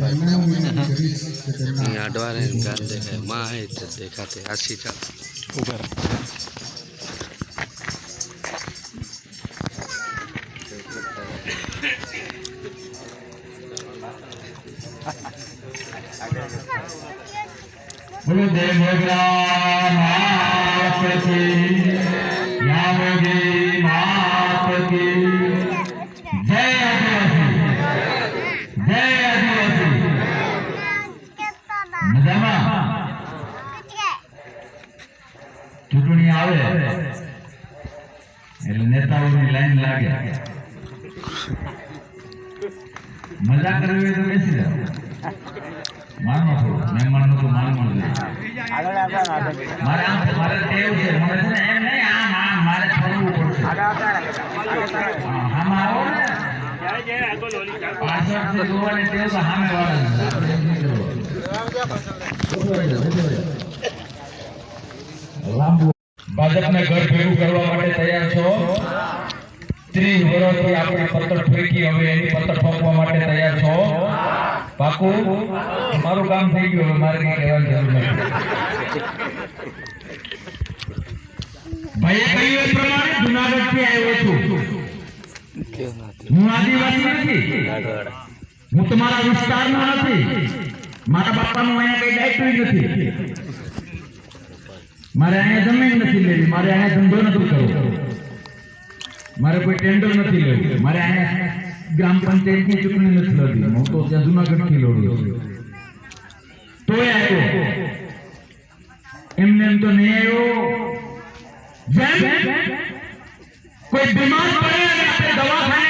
એમને હું વિનંતી કરીશ કે તેમના અહીં અડવારે ગાન દેખાયમાં હે તે દેખાતે આછી ચાલ ચૂંટણી આવે એટલે નેતાઓની લાઈન લાગે. મજા કરવી હોય તો બેસી જાઓ. માનો છો મહેમાનનો તો માનવો જોઈએ મારે આમ મારે ટેવ છે. મને છે એમ નહીં આમ આમ મારે ફરવું પડશે. હા, આવો ને. પાછળથી જોવાની ટેવ તો સામે વાળાને છે. આપણે એમ નહીં કરવાનું. લાંબુ ભાજપને ઘર ભેગું કરવા માટે તૈયાર છો? ત્રીસ વર્ષથી આપણે પથ્થર ફેંકી હવે એની પથ્થર ફોંકવા માટે તૈયાર છો? પાકું મારું કામ થઈ ગયું, હવે મારે કઈ કહેવાની જરૂર નથી. ભાઈએ કહ્યું એ પ્રમાણે જુનાગઢથી આવ્યો છું. હું આદિવાસી નથી. હું તમારા વિસ્તારનો નથી. મારા બાપાનું અહીંયા કઈ દાયિત્વ નથી. મારે અહીંયા જમીન નથી લેવી, મારે અહીંયા ધંધો નથી કરવો. મારે કોઈ ટેન્ડર નથી લેવું. મારે અહીંયા ગ્રામ પંચાયતની ચૂંટણી નથી લડવી. હું તો ત્યાં જુનાગઢથી લડું છું. તોય આવ્યો એમને એમ તો નહીં આવ્યો. જેમ કોઈ બીમાર પડે અને આપણે દવાખાને જઈએ છીએ